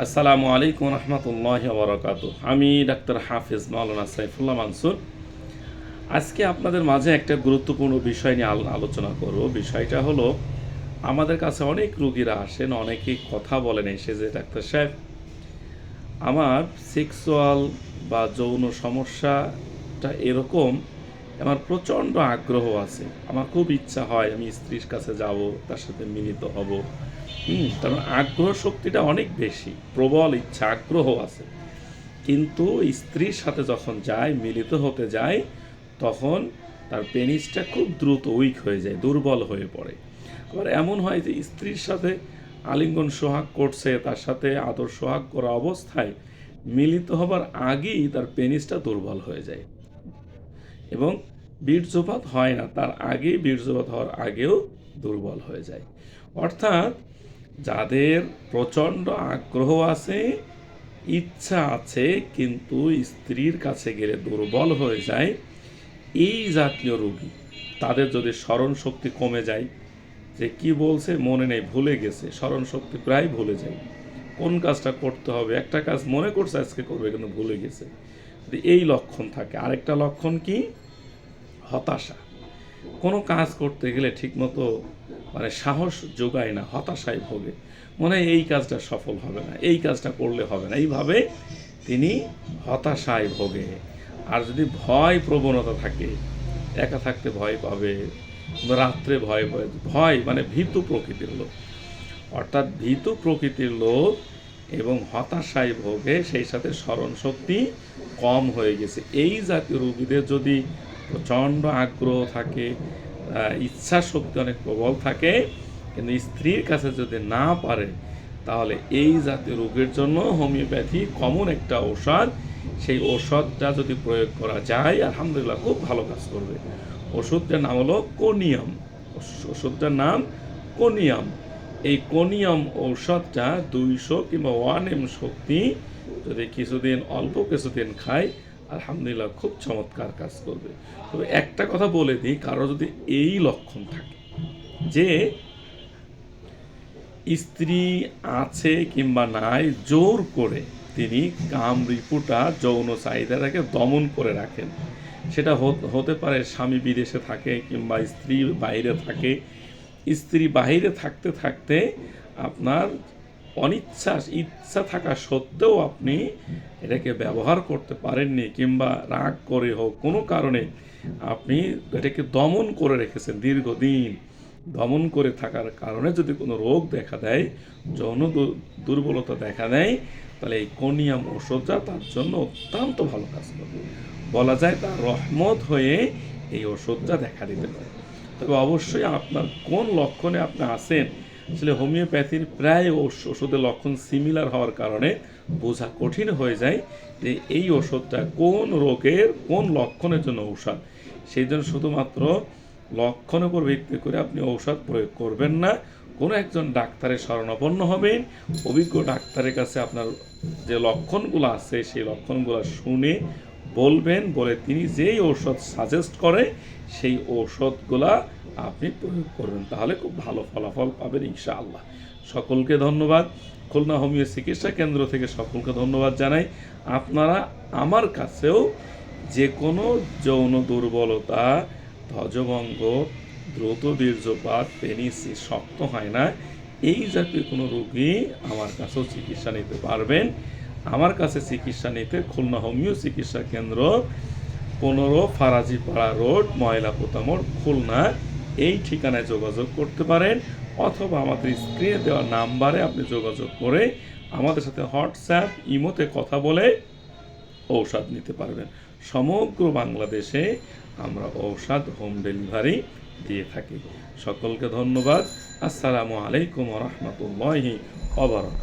আসসালামু আলাইকুম রহমতুল্লাহ বরকাত আমি ডাক্তার হাফিজ মাওলানা সাইফুল্লাহ মানসুর। আজকে আপনাদের মাঝে একটা গুরুত্বপূর্ণ বিষয় নিয়ে আল- আলোচনা করব। বিষয়টা হলো, আমাদের কাছে অনেক রুগীরা আসেন অনেকেই কথা বলেন এসে যে, ডাক্তার সাহেব, আমার সেক্সুয়াল বা যৌন সমস্যাটা এরকম, আমার প্রচণ্ড আগ্রহ আছে। আমার খুব ইচ্ছা হয় আমি স্ত্রীর কাছে যাব, তার সাথে মিলিত হব। হুম কারণ আগ্রহ শক্তিটা অনেক বেশি, প্রবল ইচ্ছা, আগ্রহ আছে। কিন্তু স্ত্রীর সাথে যখন যায়, মিলিত হতে যায়, তখন তার পেনিসটা খুব দ্রুত উইক হয়ে যায়, দুর্বল হয়ে পড়ে। আবার এমন হয় যে স্ত্রীর সাথে আলিঙ্গন সোহাগ করছে, তার সাথে আদর সোহাগ করা অবস্থায় মিলিত হবার আগেই তার পেনিসটা দুর্বল হয়ে যায়। এবং বীর্যপাত হয় না, তার আগেই বীর্যপাত হওয়ার আগেও দুর্বল হয়ে যায়। অর্থাৎ যাদের প্রচণ্ড আগ্রহ আছে, ইচ্ছা আছে, কিন্তু স্ত্রীর কাছে গেলে দুর্বল হয়ে যায়, এই জাতীয় রোগী, তাদের যদি স্মরণ শক্তি কমে যায়, যে কি বলছে মনে নেই, ভুলে গেছে স্মরণ শক্তি প্রায় ভুলে যায়। কোন কাজটা করতে হবে? একটা কাজ মনে করছে আজকে করবে, কিন্তু ভুলে গেছে। এই লক্ষণ থাকে, আরেকটা লক্ষণ কি? হতাশা। কোনো কাজ করতে গেলে ঠিকমতো মানে সাহস যোগায় না, হতাশায় ভোগে। মনে হয় এই কাজটা সফল হবে না, এই কাজটা করলে হবে না। এইভাবে তিনি হতাশায় ভোগে। আর যদি ভয় প্রবণতা থাকে, একা থাকতে ভয় পাবে রাত্রে ভয় ভয় মানে ভীতু প্রকৃতির লোক অর্থাৎ ভীতু প্রকৃতির লোক এবং হতাশায় ভোগে, সেই সাথে স্মরণ শক্তি কম হয়ে গেছে। এই জাতীয় রোগীদের যদি প্রচণ্ড আগ্রহ থাকে ইচ্ছা শক্তি অনেক প্রবল থাকে, কিন্তু স্ত্রীর কাছে যদি না পারে, তাহলে এই জাতীয় রোগের জন্য হোমিওপ্যাথি কমন একটা ঔষধ। সেই ওষুধটা যদি প্রয়োগ করা যায়, আলহামদুলিল্লাহ খুব ভালো কাজ করবে। ওষুধটার নাম হলো কোনিয়াম। ওষুধটার নাম কোনিয়াম। এই কোনিয়াম ঔষধটা দুইশো কিংবা ওয়ান এম শক্তি যদি কিছুদিন, অল্প কিছুদিন খায় আলহামদুলিল্লাহ, খুব চমৎকার কাজ করবে। তবে একটা কথা বলে দিই, কারও যদি এই লক্ষণ থাকে যে স্ত্রী আছে কিংবা নাই, জোর করে তিনি কাম রিপুটা যৌন চাহিদাটাকে দমন করে রাখেন। সেটা হতে পারে স্বামী বিদেশে থাকে কিংবা স্ত্রী বাইরে থাকে। স্ত্রী বাইরে থাকতে থাকতে আপনার অনিচ্ছা ইচ্ছা থাকা সত্ত্বেও আপনি এটাকে ব্যবহার করতে পারেননি কিংবা রাগ করে হোক, কোনো কারণে আপনি এটাকে দমন করে রেখেছেন দীর্ঘদিন। দমন করে থাকার কারণে যদি কোনো রোগ দেখা দেয়, যৌন দুর্বলতা দেখা দেয়, তাহলে এই কোনিয়াম ওষুধটা তার জন্য অত্যন্ত ভালো কাজ করবে। বলা যায় তার রহমত হয়ে এই ওষুধটা দেখা দিতে পারে। তবে অবশ্যই আপনার কোন লক্ষণে আপনি আছেন আসলে হোমিওপ্যাথির প্রায় ওষ- ওষুধের লক্ষণ সিমিলার হওয়ার কারণে বোঝা কঠিন হয়ে যায় যে এই ওষুধটা কোন রোগের কোন লক্ষণের জন্য ঔষধ। সেই জন্য শুধুমাত্র লক্ষণের উপর ভিত্তি করে আপনি ঔষধ প্রয়োগ করবেন না। কোনো একজন ডাক্তারের শরণাপন্ন হবেন। অভিজ্ঞ ডাক্তারের কাছে আপনার যে লক্ষণগুলো আছে, সেই লক্ষণগুলো শুনে বলবেন, বলে তিনি যেই ঔষধ সাজেস্ট করে, সেই ঔষধগুলা আপনি প্রয়োগ করবেন। তাহলে খুব ভালো ফলাফল পাবেন ইনশাআল্লাহ। সকলকে ধন্যবাদ। খুলনা হোমিও চিকিৎসা কেন্দ্র থেকে সকলকে ধন্যবাদ জানাই। আপনারা আমার কাছেও যে কোনো যৌন দুর্বলতা, ধ্বজভঙ্গ, দ্রুত বীর্যপাত পেনিস শক্ত হয় না। এই জাতীয় কোনো রোগী আমার কাছেও চিকিৎসা নিতে পারবেন। আমার কাছে চিকিৎসা নিতে খুলনা হোমিও চিকিৎসা কেন্দ্র, পনেরো ফারাজিপাড়া রোড ময়লা পোতামোড় খুলনা। এই ঠিকানায় যোগাযোগ করতে পারেন অথবা আমাদের স্ক্রিনে দেওয়া নাম্বারে আপনি যোগাযোগ করে আমাদের সাথে হোয়াটসঅ্যাপ, ইমোতে কথা বলে ঔষধ নিতে পারবেন। সমগ্র বাংলাদেশে আমরা ঔষধ হোম ডেলিভারি দিয়ে থাকি। সকলকে ধন্যবাদ। আসসালামু আলাইকুম রহমতুল্লাহি অবরকাত